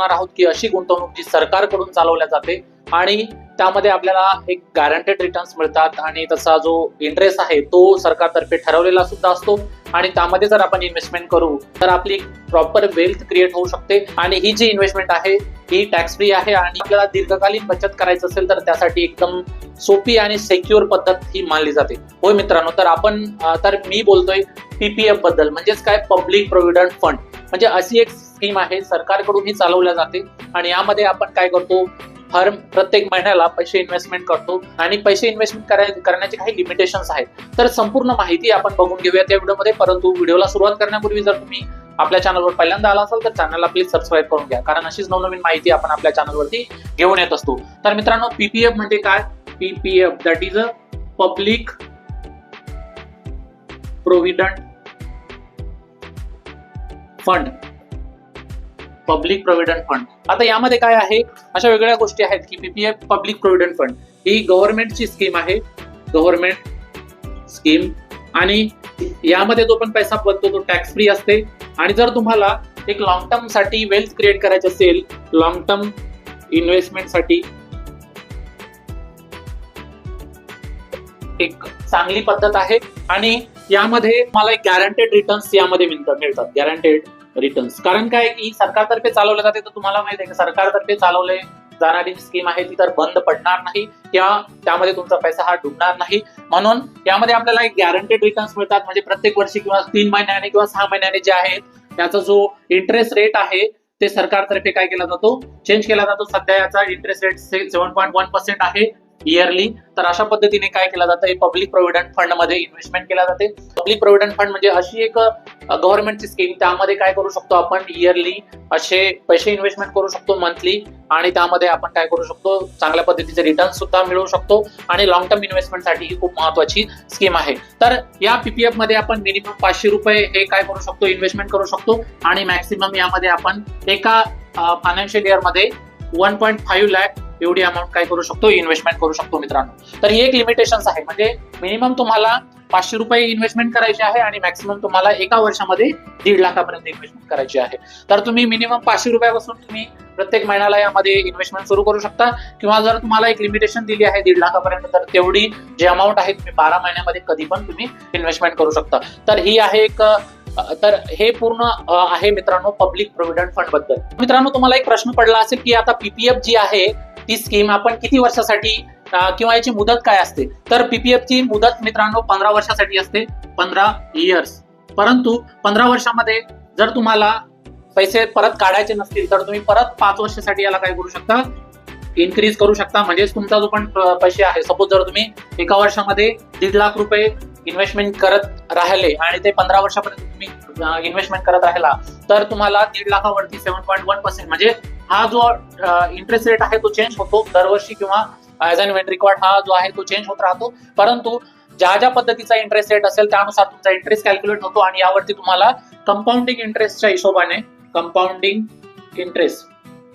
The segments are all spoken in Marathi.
बोलणार आहोत की अशी गुंतवणूक जी सरकारकडून चालवल्या जाते आणि त्यामध्ये आपल्याला एक गॅरंटेड रिटर्न्स मिळतात आणि तसा जो इंटरेस्ट आहे तो सरकारतर्फे ठरवलेला सुद्धा असतो. आणि त्यामध्ये जर आपण इन्व्हेस्टमेंट करू तर आपली प्रॉपर वेल्थ क्रिएट होऊ शकते. आणि ही जी इन्व्हेस्टमेंट आहे ही टॅक्स फ्री आहे आणि आपल्याला दीर्घकालीन बचत करायचं असेल तर त्यासाठी एकदम सोपी आणि सेक्युअर पद्धत ही मानली जाते. होय मित्रांनो तर आपण तर मी बोलतोय पीपीएफबद्दल. म्हणजेच काय? पब्लिक प्रोव्हिडंट फंड म्हणजे अशी एक स्कीम आहे सरकारकडून ही चालवल्या जाते. आणि यामध्ये आपण काय करतो फर्म प्रत्येक महिन्याला पैसे इन्व्हेस्टमेंट करतो. आणि पैसे इन्व्हेस्टमेंट करण्याचे काही लिमिटेशन्स आहेत. तर संपूर्ण माहिती आपण बघून घेऊया त्या व्हिडिओमध्ये. परंतु व्हिडिओला सुरुवात करण्यापूर्वी जर तुम्ही आपल्या चॅनलवर पहिल्यांदा आला असाल तर चॅनलला प्लीज सबस्क्राईब करून घ्या. कारण अशीच नवनवीन माहिती आपण आपल्या चॅनलवरती घेऊन येत असतो. तर मित्रांनो पीपीएफ म्हणजे काय? PPF that is a public provident fund public provident fund आता यामध्ये काय आहे? अशा वेगळ्या गोष्टी आहेत की पीपीएफ पब्लिक प्रोव्हिडंट फंड ही गव्हर्नमेंटची स्कीम आहे. गव्हर्नमेंट स्कीम आणि यामध्ये जो पण पैसा बनतो तो टॅक्स फ्री असते. आणि जर तुम्हाला एक लॉंग टर्मसाठी वेल्थ क्रिएट करायची असेल लॉंग टर्म इन्व्हेस्टमेंटसाठी एक चांगली पद्धत आहे. आणि यामध्ये मला एक गॅरंटेड रिटर्न्स यामध्ये मिळतात मिळतात. गॅरंटेड रिटर्न्स कारण काय की सरकारतर्फे चालवलं जाते तर तुम्हाला माहिती आहे की सरकारतर्फे चालवले जाणारी स्कीम आहे ती तर बंद पडणार नाही किंवा त्यामध्ये तुमचा पैसा हा डुबणार नाही. म्हणून यामध्ये आपल्याला एक गॅरंटेड रिटर्न्स मिळतात म्हणजे प्रत्येक वर्षी किंवा तीन महिन्याने किंवा सहा महिन्याने जे आहे त्याचा जो इंटरेस्ट रेट आहे ते सरकारतर्फे काय केला जातो? चेंज केला जातो. सध्या याचा interest rate seven point one percent आहे. इयरली तर अशा पद्धतीने काय केलं जातं? पब्लिक प्रोव्हिडंट फंडमध्ये इन्व्हेस्टमेंट केला जाते. पब्लिक प्रोव्हिडंट फंड म्हणजे अशी एक गव्हर्नमेंटची स्कीम त्यामध्ये काय करू शकतो आपण? इयरली असे पैसे इन्व्हेस्टमेंट करू शकतो मंथली आणि त्यामध्ये आपण काय करू शकतो? चांगल्या पद्धतीचे रिटर्न सुद्धा मिळवू शकतो आणि लॉंग टर्म इन्व्हेस्टमेंट ही खूप महत्वाची स्कीम आहे. तर या पीपीएफमध्ये आपण मिनिमम पाचशे रुपये हे काय करू शकतो? इन्व्हेस्टमेंट करू शकतो आणि मॅक्सिमम यामध्ये आपण एका फायनान्शियल इयरमध्ये वन पॉईंट फाईव्ह लॅक एवढी अमाऊंट काय करू शकतो? इन्व्हेस्टमेंट करू शकतो मित्रांनो. तर ही एक लिमिटेशन आहे. म्हणजे मिनिमम तुम्हाला पाचशे रुपये इन्व्हेस्टमेंट करायची आहे आणि मॅक्सिमम तुम्हाला एका वर्षामध्ये दीड लाखापर्यंत इन्व्हेस्टमेंट करायची आहे. तर तुम्ही मिनिमम पाचशे रुपयापासून तुम्ही प्रत्येक महिन्याला यामध्ये इन्व्हेस्टमेंट सुरू करू शकता. किंवा जर तुम्हाला एक लिमिटेशन दिली आहे दीड लाखापर्यंत तर तेवढी जी अमाऊंट आहे तुम्ही बारा महिन्यामध्ये कधी पण तुम्ही इन्व्हेस्टमेंट करू शकता. तर ही आहे एक तर हे पूर्ण आहे मित्रांनो पब्लिक प्रोव्हिडंट फंडबद्दल. मित्रांनो तुम्हाला एक प्रश्न पडला असेल की आता पीपीएफ जी आहे ती स्कीम आपण किती वर्षासाठी किंवा याची मुदत काय असते? तर पीपीएफ ची मुदत मित्रांनो पंधरा वर्षासाठी असते पंधरा इयर्स परंतु पंधरा वर्षामध्ये जर तुम्हाला पैसे परत काढायचे नसतील तर तुम्ही परत पाच वर्षासाठी याला काय करू शकता? इन्क्रीज करू शकता. म्हणजेच तुमचा जो पण पैसे आहे सपोज जर तुम्ही एका वर्षामध्ये दीड लाख रुपये इन्व्हेस्टमेंट करत राहिले आणि ते पंधरा वर्षापर्यंत तुम्ही इन्व्हेस्टमेंट करत राहिला तर तुम्हाला दीड लाखावरती सेव्हन पॉईंट वन पर्सेंट म्हणजे हा जो इंटरेस्ट रेट आहे तो चेंज होतो दरवर्षी किंवा ऍज अन वेन रिकॉर्ड हा जो आहे तो चेंज होत राहतो. परंतु ज्या ज्या पद्धतीचा इंटरेस्ट रेट असेल त्यानुसार तुमचा इंटरेस्ट कॅल्क्युलेट होतो आणि यावरती तुम्हाला कंपाऊंडिंग इंटरेस्टच्या हिशोबाने कंपाऊंडिंग इंटरेस्ट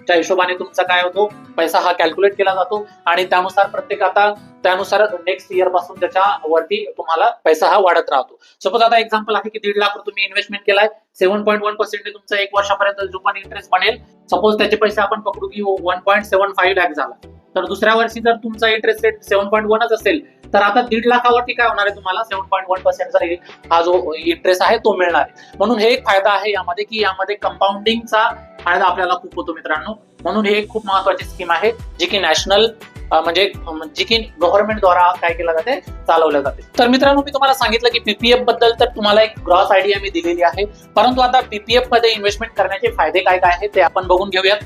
त्या हिशोबाने तुमचा काय होतो? पैसा हा कॅल्क्युलेट केला जातो आणि त्यानुसार प्रत्येक आता त्यानुसार नेक्स्ट इयरपासून त्याच्यावरती तुम्हाला पैसा हा वाढत राहतो. सपोज आता एक्झाम्पल आहे की दीड लाख तुम्ही इन्व्हेस्टमेंट केलाय सेव्हन पॉईंट वन पर्सेंट तुमचा एक वर्षापर्यंत जो पण इंटरेस्ट बनेल सपोज त्याचे पैसे आपण पकडू की one point seven five lakh झाला. तर दुसऱ्या वर्षी जर तुमचा इंटरेस्ट रेट सेव्हन पॉईंट वनच असेल तर आता दीड लाखावरती काय होणार आहे तुम्हाला? सेव्हन पॉईंट वन पर्सेंटचा हा जो इंटरेस्ट आहे तो मिळणार आहे. म्हणून हे एक फायदा आहे यामध्ये की यामध्ये कंपाऊंडिंगचा फायदा आपल्याला खूप होतो मित्रांनो. म्हणून हे खूप महत्वाची स्कीम आहे जी की नॅशनल म्हणजे जी की गव्हर्नमेंट द्वारा काय केलं जाते? चालवलं जाते. तर मित्रांनो मी तुम्हाला सांगितलं की पीपीएफबद्दल तर तुम्हाला एक ग्रॉस आयडिया मी दिलेली आहे. परंतु आता पीपीएफमध्ये इन्व्हेस्टमेंट करण्याचे फायदे काय काय आहेत ते आपण बघून घेऊयात.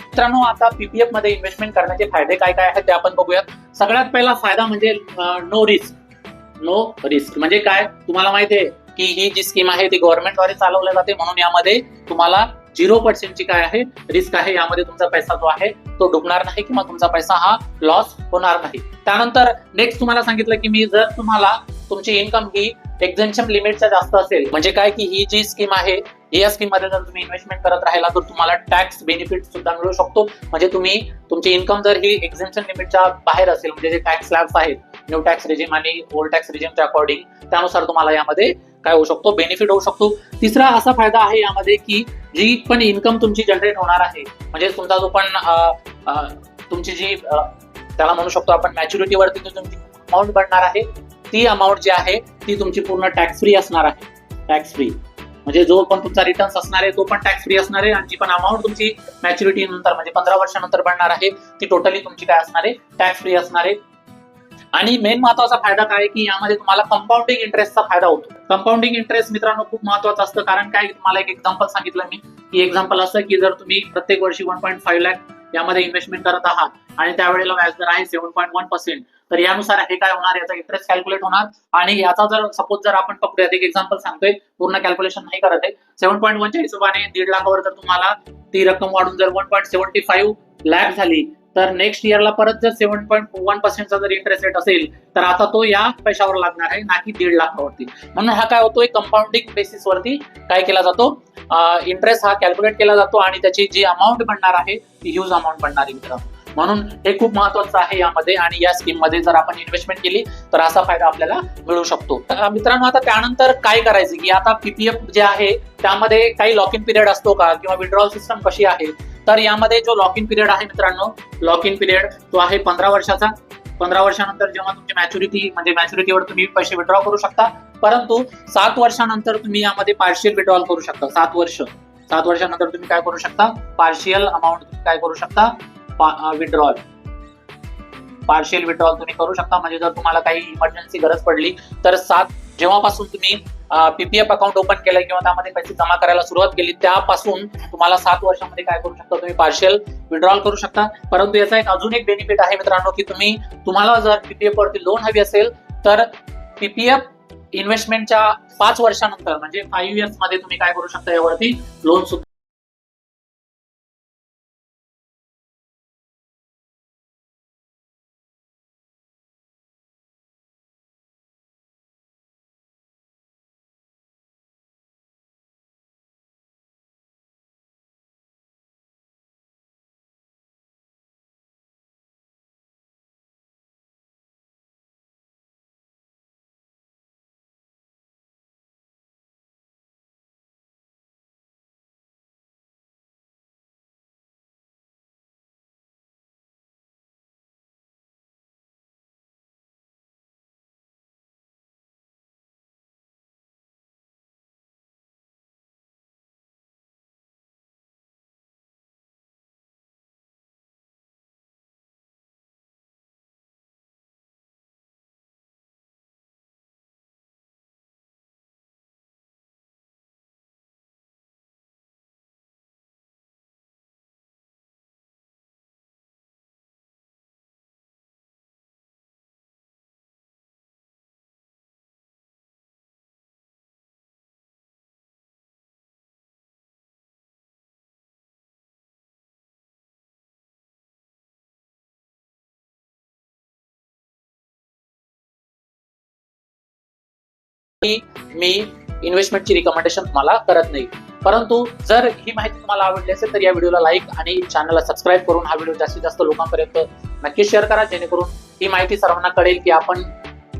मित्रांनो आता पीपीएफमध्ये इन्व्हेस्टमेंट करण्याचे फायदे काय काय आहेत ते आपण बघूयात. सगळ्यात पहिला फायदा म्हणजे नो रिस्क नो रिस्क म्हणजे काय? तुम्हाला माहिती आहे की ही जी स्कीम आहे ती गव्हर्नमेंटद्वारे चालवल्या जाते. म्हणून यामध्ये तुम्हाला झिरो पर्सेंटची काय आहे रिस्क आहे यामध्ये तुमचा पैसा जो आहे तो डुबणार नाही किंवा तुमचा पैसा हा लॉस होणार नाही. त्यानंतर नेक्स्ट तुम्हाला सांगितलं की मी जर तुम्हाला तुमची इन्कम ही एक्झेन्शन लिमिटच्या जास्त असेल म्हणजे काय की ही जी स्कीम आहे या स्कीममध्ये जर तुम्ही इन्व्हेस्टमेंट करत राहिला तर तुम्हाला टॅक्स बेनिफिट सुद्धा मिळू शकतो. म्हणजे तुम्ही तुमची इन्कम जर ही एक्झेम्शन लिमिटच्या बाहेर असेल म्हणजे जे टॅक्स स्लॅब्स आहेत न्यू टॅक्स रिजिम आणि ओल्ड टॅक्स रिजिमच्या अकॉर्डिंग त्यानुसार तुम्हाला यामध्ये काय होऊ शकतो बेनिफिट होऊ शकतो. तिसरा असा फायदा आहे यामध्ये की जी पण इन्कम तुमची जनरेट होणार आहे म्हणजे तुमचा जो पण तुमची जी त्याला म्हणू शकतो आपण मॅच्युरिटीवरती तुमची अमाऊंट बनणार आहे ती अमाऊंट जी आहे ती तुमची पूर्ण टॅक्स फ्री असणार आहे. टॅक्स फ्री म्हणजे जो पण तुमचा रिटर्न्स असणार आहे तो पण टॅक्स फ्री असणार आहे आणि जी पण अमाऊंट तुमची मॅच्युरिटी नंतर म्हणजे पंधरा वर्षानंतर बनणार आहे ती टोटली तुमची काय असणार आहे टॅक्स फ्री असणार आहे. आणि मेन महत्त्वाचा फायदा काय की यामध्ये तुम्हाला कंपाऊंडिंग इंटरेस्टचा फायदा होतो. कंपाऊंडिंग इंटरेस्ट मित्रांनो खूप महत्वाचं असतं. कारण काय तुम्हाला एक एक्झाम्पल सांगितलं मी. की एक्झाम्पल असं की जर तुम्ही प्रत्येक वर्षी वन पॉईंट फाईव्ह लॅक यामध्ये इन्व्हेस्टमेंट करत आहात आणि त्यावेळेला व्याजदर आहे सेव्हन पॉईंट वन पर्सेंट तर यानुसार हे काय होणार? याचा इंटरेस्ट कॅल्क्युलेट होणार. आणि याचा जर सपोज जर आपण पकडूयात एक एक्झाम्पल सांगतोय. पूर्ण कॅल्क्युलेशन नाही करत आहे. सेव्हन पॉईंट वनच्या हिशोबाने दीड लाखावर जर तुम्हाला ती रक्कम वाढून जर one point seventy five lakh झाली तर नेक्स्ट इयरला परत जर सेव्हन पॉईंट वन पर्सेंटचा जर इंटरेस्ट रेट असेल तर आता तो या पैशावर लागणार आहे ना की दीड लाखावरती. म्हणून हा काय होतोय कंपाऊंडिंग बेसिसवरती काय केला जातो? इंटरेस्ट हा कॅल्क्युलेट केला जातो आणि त्याची जी अमाऊंट बनणार आहे ती ह्यूज अमाऊंट बनणार आहे मित्रांनो. म्हणून हे खूप महत्वाचं आहे यामध्ये आणि या स्कीममध्ये जर आपण इन्व्हेस्टमेंट केली तर असा फायदा आपल्याला मिळू शकतो. तर मित्रांनो आता त्यानंतर काय करायचं की आता पीपीएफ जे आहे त्यामध्ये काही लॉक इन पिरियड असतो का? किंवा विड्रॉल सिस्टम कशी आहे? तर यामध्ये जो लॉक इन पिरियड आहे मित्रांनो लॉक इन पिरियड तो आहे पंधरा वर्षाचा. पंधरा वर्षानंतर जेव्हा तुमची मॅच्युरिटी म्हणजे मॅच्युरिटीवर तुम्ही पैसे विड्रॉ करू शकता. परंतु सात वर्षानंतर तुम्ही यामध्ये पार्शियल विड्रॉल करू शकता. सात वर्ष. सात वर्षानंतर तुम्ही काय करू शकता? पार्शियल अमाऊंट तुम्ही काय करू शकता? विड्रॉल पार्शियल विड्रॉल तुम्ही करू शकता. म्हणजे जर तुम्हाला काही इमर्जन्सी गरज पडली तर सात जेव्हापासून तुम्ही पीपीएफ अकाउंट ओपन केलं किंवा त्यामध्ये पैसे जमा करायला सुरुवात केली त्यापासून तुम्हाला सात वर्षामध्ये काय करू शकता तुम्ही? पार्शियल विड्रॉल करू शकता. परंतु याचा एक अजून एक बेनिफिट आहे मित्रांनो की तुम्ही तुम्हाला जर पीपीएफ वरती लोन हवी असेल तर पीपीएफ इन्व्हेस्टमेंटच्या पाच वर्षानंतर म्हणजे फाईव्ह इयर्समध्ये तुम्ही काय करू शकता यावरती लोन सुद्धा. की मी इन्व्हेस्टमेंटची रिकमेंडेशन तुम्हाला करत नाही. परंतु जर ही माहिती तुम्हाला आवडली असेल तर या व्हिडिओला लाईक आणि चॅनलला सबस्क्राईब करून हा व्हिडिओ जास्तीत जास्त लोकांपर्यंत नक्की शेअर करा जेणेकरून ही माहिती सर्वांना कळेल की आपण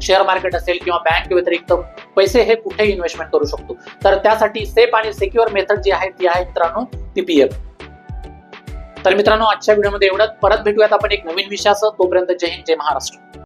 शेअर मार्केट असेल किंवा बँक व्यतिरिक्त पैसे हे कुठे इन्व्हेस्टमेंट करू शकतो. तर त्यासाठी सेफ आणि सिक्युअर मेथड जी आहे ती आहे मित्रांनो पीपीएफ तर मित्रांनो आजच्या व्हिडिओमध्ये एवढंच. परत भेटूयात आपण एक नवीन विषयासह. तोपर्यंत जय हिंद जय महाराष्ट्र.